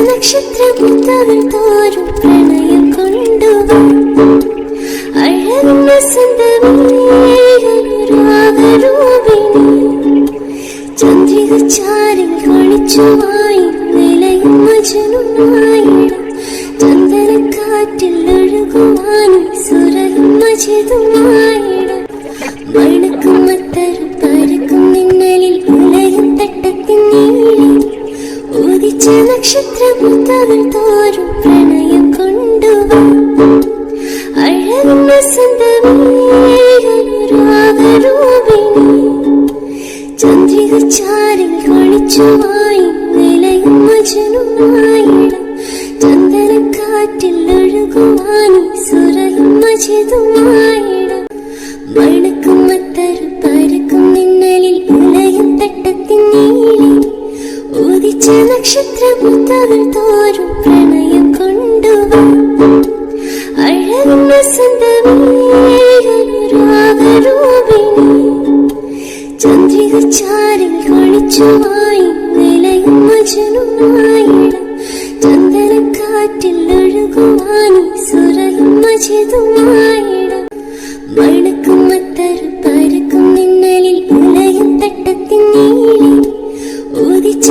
മുത്തകൾ തോറും പ്രണയം ഒഴുകുവാനും സുരലും മജിതുമായിടം ഉദിച്ച നക്ഷത്രമുത്തകൾ തോറും പ്രണയം ചന്ദനക്കാറ്റിൽ ഒഴുകുവാനി സുരലും മജിതുമായിടം നക്ഷത്രമുത്തകൾ തോറും പ്രണയം കൊണ്ടുവാ. അഴകും വസന്തമേകനുരാഗരൂപിണി ചന്ദ്രിക ചാരിൽ കളിച്ചുവായി നിലയും മജനുമായിടം. ചന്ദനക്കാറ്റിൽ ഒഴുകുവാനി സുരലും മജിതുമായിടം. മണക്കും മത്തരും പരക്കും നിന്നലിൽ ഉലയും തട്ടത്തിൻ നീളി. ഉദിച്ച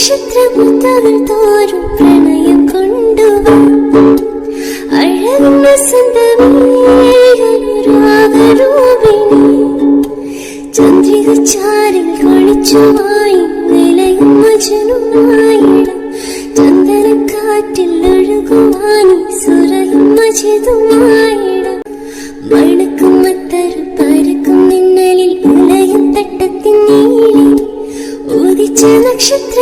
ഉദിച്ച നക്ഷത്രമുത്തകൾ തോറും പ്രണയം കൊണ്ടുവാ ചന്ദ്രിക ചാരിൽ കളിച്ചുവായി നിലയും മജനുമായിടം. ചന്ദനക്കാറ്റിൽ ഒഴുകുവാനി സുരലും മജിതുമായിടം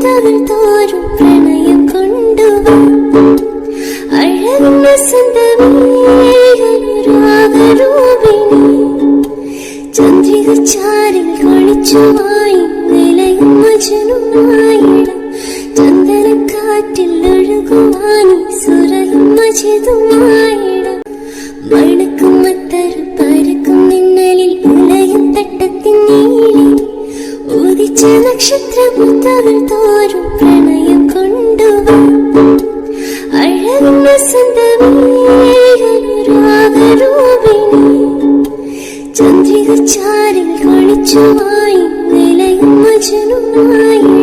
നക്ഷത്രമുത്തകൾ തോറും പ്രണയം കൊണ്ടുവാ അഴകും വസന്തമേകനുരാഗരൂപിണി ചന്ദ്രിക ചാരിൽ കളിച്ചുവായി നിലയും മജനുമായിടം. ചന്ദനക്കാറ്റിൽ ഒഴുകുവാനി സുരലും മജിതുമായിടം മണക്കും നക്ഷത്രമുത്തകൾ തോറും പ്രണയം കൊണ്ടുവാ അഴകും വസന്തമേകനുരാഗരൂപിണി ചന്ദ്രിക ചാരിൽ കളിച്ചുമായി നിലയും മജനുമായി